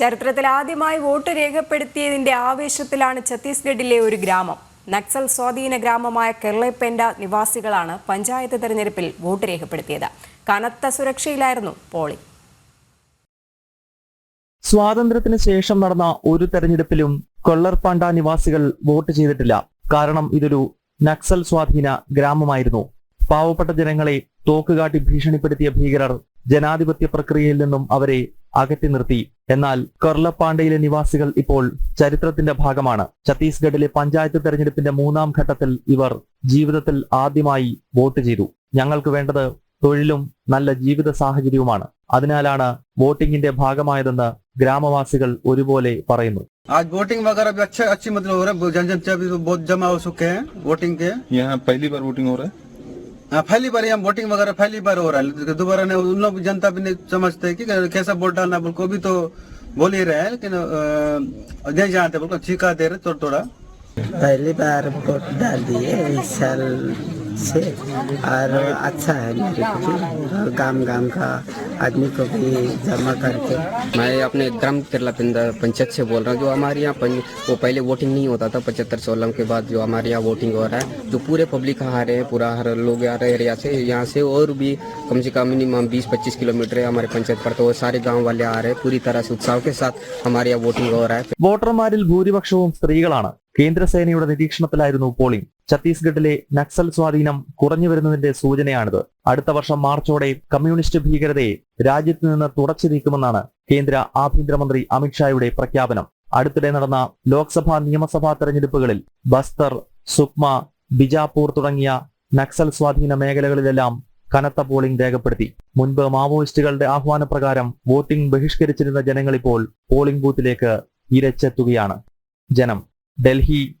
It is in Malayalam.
ചരിത്രത്തിൽ ആദ്യമായി വോട്ട് രേഖപ്പെടുത്തിയതിന്റെ ആവേശത്തിലാണ് ഛത്തീസ്ഗഡിലെ ഒരു ഗ്രാമം. നക്സൽ സ്വാധീന ഗ്രാമമായ കെർളെപ്പെൻഡ നിവാസികളാണ് പഞ്ചായത്ത് തെരഞ്ഞെടുപ്പിൽ വോട്ട് രേഖപ്പെടുത്തിയത്. കനത്ത സുരക്ഷയിലായിരുന്നു പോളിംഗ് സ്വാതന്ത്ര്യത്തിന് ശേഷം നടന്ന ഒരു തെരഞ്ഞെടുപ്പിലും കൊള്ളർപാണ്ട നിവാസികൾ വോട്ട് ചെയ്തിട്ടില്ല. കാരണം ഇതൊരു നക്സൽ സ്വാധീന ഗ്രാമമായിരുന്നു. പാവപ്പെട്ട ജനങ്ങളെ തോക്കുകാട്ടി ഭീഷണിപ്പെടുത്തിയ ഭീകരർ ജനാധിപത്യ പ്രക്രിയയിൽ നിന്നും അവരെ അകറ്റി നിർത്തി എന്നാൽ കൊർലപ്പാണ്ടയിലെ നിവാസികൾ ഇപ്പോൾ ചരിത്രത്തിന്റെ ഭാഗമാണ് ഛത്തീസ്ഗഡിലെ പഞ്ചായത്ത് തെരഞ്ഞെടുപ്പിന്റെ മൂന്നാം ഘട്ടത്തിൽ ഇവർ ജീവിതത്തിൽ ആദ്യമായി വോട്ട് ചെയ്തു ഞങ്ങൾക്ക് വേണ്ടത് തൊഴിലും നല്ല ജീവിത സാഹചര്യവുമാണ് അതിനാലാണ് വോട്ടിംഗിന്റെ ഭാഗമായതെന്ന് ഗ്രാമവാസികൾ ഒരുപോലെ പറയുന്നു आज वोटिंग वगैरह भी अच्छा अच्छी मतलब हो रहा है जन जन भी बहुत जमा हो चुके हैं वोटिंग के यहाँ पहली बार वोटिंग हो रहा है हाँ, पहली बार यहाँ वोटिंग वगैरह पहली बार हो रहा है। दोबारा ने उन लोग जनता भी नहीं समझते कि कैसा वोट डालना बोल को भी तो बोल ही रहे हैं लेकिन नहीं जानते बोल को चीखा दे रहे थोड़ा थोड़ा। पहली बार वोट डाल दिए इस साल से और अच्छा है मेरे को भी गांव गांव का आदमी को भी जमा करके मैं अपने ग्राम केरला पिंदा पंचायत से बोल रहा हूँ जो हमारे यहाँ पं- वो पहले वोटिंग नहीं होता था पचहत्तर सोलह के बाद जो हमारे यहाँ वोटिंग हो रहा है जो पूरे पब्लिक आ रहे हैं पूरा हर लोग आ रहे हैं एरिया से यहाँ से और भी कम से कम मिनिमम बीस पच्चीस किलोमीटर है हमारे पंचायत पर तो वो सारे गांव वाले आ रहे हैं पूरी तरह से उत्साह के साथ हमारे यहाँ वोटिंग हो रहा है വോട്ടർമാരിൽ ഭൂരിപക്ഷവും സ്ത്രീകളാണ് കേന്ദ്രസേനയുടെ നിരീക്ഷണത്തിലായിരുന്നു പോളിംഗ്. ഛത്തീസ്ഗഡിലെ നക്സൽ സ്വാധീനം കുറഞ്ഞു വരുന്നതിന്റെ സൂചനയാണിത്. അടുത്ത വർഷം മാർച്ചോടെ കമ്മ്യൂണിസ്റ്റ് ഭീകരതയെ രാജ്യത്ത് നിന്ന് തുടച്ചു നീക്കുമെന്നാണ് കേന്ദ്ര ആഭ്യന്തരമന്ത്രി അമിത്ഷായുടെ പ്രഖ്യാപനം. അടുത്തിടെ നടന്ന ലോക്സഭാ നിയമസഭാ തെരഞ്ഞെടുപ്പുകളിൽ ബസ്തർ സുക്മ ബിജാപൂർ തുടങ്ങിയ നക്സൽ സ്വാധീന മേഖലകളിലെല്ലാം കനത്ത പോളിംഗ് രേഖപ്പെടുത്തി. മുൻപ് മാവോയിസ്റ്റുകളുടെ ആഹ്വാനപ്രകാരം വോട്ടിംഗ് ബഹിഷ്കരിച്ചിരുന്ന ജനങ്ങളിപ്പോൾ പോളിംഗ് ബൂത്തിലേക്ക് ഇരച്ചെത്തുകയാണ്. ജനം डेल्ही